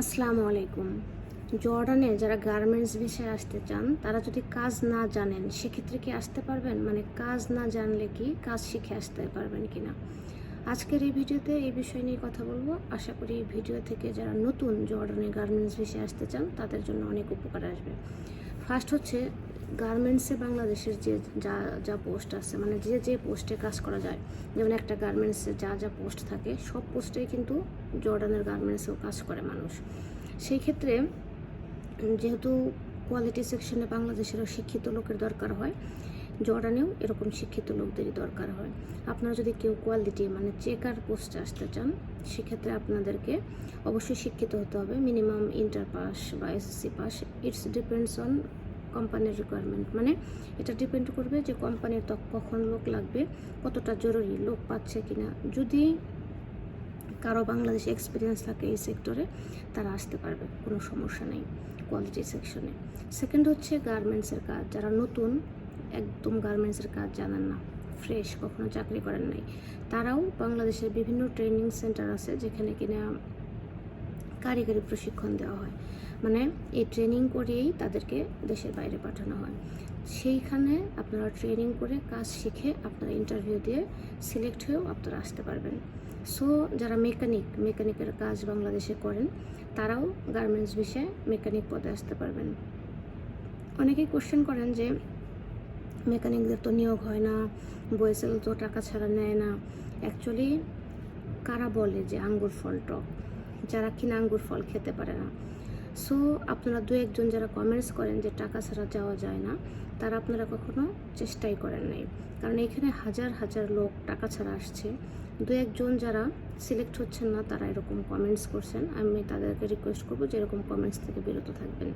আসসালামু আলাইকুম। জর্ডানে যারা গার্মেন্টস বিষয়ে আসতে চান, তারা যদি কাজ না জানেন, সেক্ষেত্রে কি আসতে পারবেন? মানে কাজ না জানলে কি কাজ শিখে আসতে পারবেন কি না আজকের এই ভিডিওতে এই বিষয় নিয়ে কথা বলব। আশা করি এই ভিডিও থেকে যারা নতুন জর্ডানে গার্মেন্টস বিষয়ে আসতে চান, তাদের জন্য অনেক উপকার আসবে। ফার্স্ট হচ্ছে গার্মেন্টসে বাংলাদেশের যে যা যা পোস্ট আছে মানে যে যে পোস্টে কাজ করা যায়, যেমন একটা গার্মেন্টসে যা যা পোস্ট থাকে, সব পোস্টেই কিন্তু জর্ডানের গার্মেন্টসেও কাজ করে মানুষ। সেই ক্ষেত্রে, যেহেতু কোয়ালিটি সেকশনে বাংলাদেশেরও শিক্ষিত লোকের দরকার হয়, জর্ডানেও এরকম শিক্ষিত লোকদেরই দরকার হয়। আপনারা যদি কেউ কোয়ালিটি মানে চেকার পোস্টে আসতে চান, সেক্ষেত্রে আপনাদেরকে অবশ্যই শিক্ষিত হতে হবে। মিনিমাম ইন্টার পাস বা SSC pass it's depends on কোম্পানির রিকোয়ারমেন্ট মানে এটা ডিপেন্ড করবে যে কোম্পানির তো কখন লোক লাগবে, কতটা জরুরি, লোক পাচ্ছে কিনা। যদি কারও বাংলাদেশে এক্সপিরিয়েন্স থাকে এই সেক্টরে তারা আসতে পারবে, কোনো সমস্যা নেই কোয়ালিটি সেকশনে সেকেন্ড হচ্ছে গার্মেন্টসের কাজ। যারা নতুন, একদম গার্মেন্টসের কাজ জানেন না ফ্রেশ কখনো চাকরি করেন নাই। তারাও বাংলাদেশের বিভিন্ন ট্রেনিং সেন্টার আছে, যেখানে কিনা কারিগরি প্রশিক্ষণ দেওয়া হয়। মানে এই ট্রেনিং করেই তাদেরকে দেশের বাইরে পাঠানো হয়। সেইখানে আপনারা ট্রেনিং করে কাজ শিখে আপনারা ইন্টারভিউ দিয়ে সিলেক্ট হয়েও আপনারা আসতে পারবেন। সো যারা মেকানিক মেকানিকের কাজ বাংলাদেশে করেন, তারাও গার্মেন্টস বিষয়ে মেকানিক পদে আসতে পারবেন। অনেকেই কোশ্চেন করেন যে মেকানিকদের তো নিয়োগ হয় না বয়েসেল তো টাকা ছাড়া নেয় না। অ্যাকচুয়ালি কারা বলে যে আঙ্গুর ফল টক? যারা কিনা আঙ্গুর ফল খেতে পারে না। সো আপনারা দু একজন যারা কমেন্টস করেন যে টাকা ছাড়া যাওয়া যায় না, তারা আপনারা কখনো চেষ্টাই করেন নাই। কারণ এখানে হাজার হাজার লোক টাকা ছাড়া আসছে। দু একজন যারা সিলেক্ট হচ্ছেন না, তারা এরকম কমেন্টস করছেন। আমি তাদেরকে রিকোয়েস্ট করব যে এরকম কমেন্টস থেকে বিরত থাকবেন।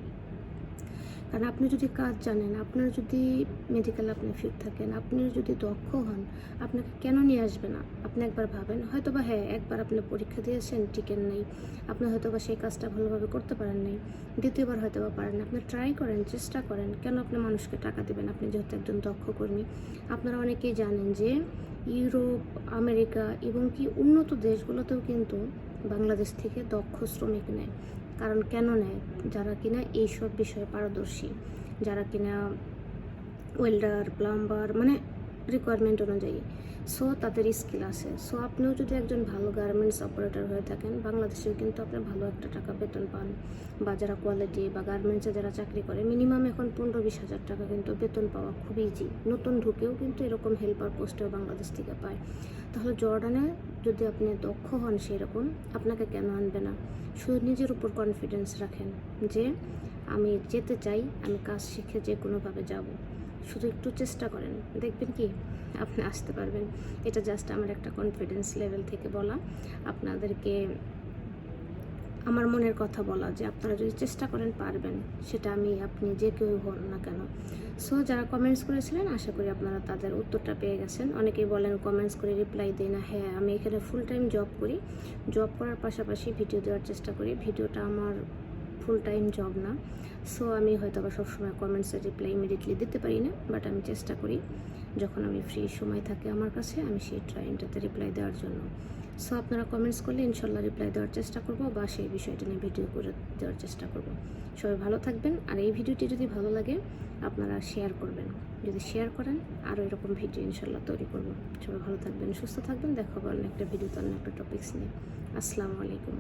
কারণ আপনি যদি কাজ জানেন, আপনার যদি মেডিকেল আপনি ফিট থাকেন, আপনি যদি দক্ষ হন, আপনাকে কেন নিয়ে আসবে না? আপনি একবার ভাবেন হয়তো বা হ্যাঁ একবার আপনি পরীক্ষা দিয়েছেন টিকেন নেই। আপনি হয়তো বা সেই কাজটা ভালোভাবে করতে পারেন নাই। দ্বিতীয়বার হয়তো বা পারেন। আপনি ট্রাই করেন, চেষ্টা করেন, কেন আপনি মানুষকে টাকা দেবেন? আপনি যেহেতু একজন দক্ষ কর্মী। আপনারা অনেকেই জানেন যে ইউরোপ, আমেরিকা এবং কি উন্নত দেশগুলোতেও কিন্তু বাংলাদেশ থেকে দক্ষ শ্রমিক নেয়। কারণ কেন নেয়? যারা কিনা এইসব বিষয়ে পারদর্শী, যারা কিনা ওয়েল্ডার প্লাম্বার মানে রিকোয়ারমেন্ট অনুযায়ী। সো তাদের স্কিল আছে। সো আপনিও যদি একজন ভালো গার্মেন্টস অপারেটর হয়ে থাকেন, বাংলাদেশেও কিন্তু আপনি ভালো একটা টাকা বেতন পান। বা যারা কোয়ালিটি বা গার্মেন্টসে যারা চাকরি করে মিনিমাম এখন পনেরো বিশ হাজার টাকা কিন্তু বেতন পাওয়া খুব ইজি নতুন ঢুকেও কিন্তু এরকম হেল্পার পোস্টেও বাংলাদেশ থেকে পায়। তাহলে জর্ডানে যদি আপনি দক্ষ হন সেরকম, আপনাকে কেন আনবে না? শুধু নিজের উপর কনফিডেন্স রাখেন যে, আমি যেতে চাই, আমি কাজ শিখে যে কোনোভাবে যাব। শুধু একটু চেষ্টা করেন। দেখবেন কি, আপনি আসতে পারবেন। এটা জাস্ট আমার একটা কনফিডেন্স লেভেল থেকে বলা। আপনাদেরকে আমার মনের কথা বলা যে আপনারা যদি চেষ্টা করেন পারবেন, সেটা আমি আপনি যে কেউ হন না কেন। সো যারা কমেন্টস করেছিলেন, আশা করি আপনারা তাদের উত্তরটা পেয়ে গেছেন। অনেকেই বলেন কমেন্টস করে রিপ্লাই দিই না। হ্যাঁ আমি এখানে ফুল টাইম জব করি। জব করার পাশাপাশি ভিডিও দেওয়ার চেষ্টা করি। ভিডিওটা আমার ফুল টাইম জব না। সো আমি হয়তো বা সবসময় কমেন্টসের রিপ্লাই ইমিডিয়েটলি দিতে পারি না বাট আমি চেষ্টা করি যখন আমি ফ্রি সময় থাকে আমার কাছে, আমি সেই টাইমটাতে রিপ্লাই দেওয়ার জন্য। সো আপনারা কমেন্টস করলে ইনশাল্লাহ রিপ্লাই দেওয়ার চেষ্টা করব বা সেই বিষয়টা নিয়ে ভিডিও করে দেওয়ার চেষ্টা করব। সবাই ভালো থাকবেন, আর এই ভিডিওটি যদি ভালো লাগে, আপনারা শেয়ার করবেন। যদি শেয়ার করেন, আরও এরকম ভিডিও ইনশাল্লাহ তৈরি করব। সবাই ভালো থাকবেন, সুস্থ থাকবেন, দেখা অন্য একটা ভিডিওতে অন্য একটা টপিক্স নিয়ে। আসসালামু আলাইকুম।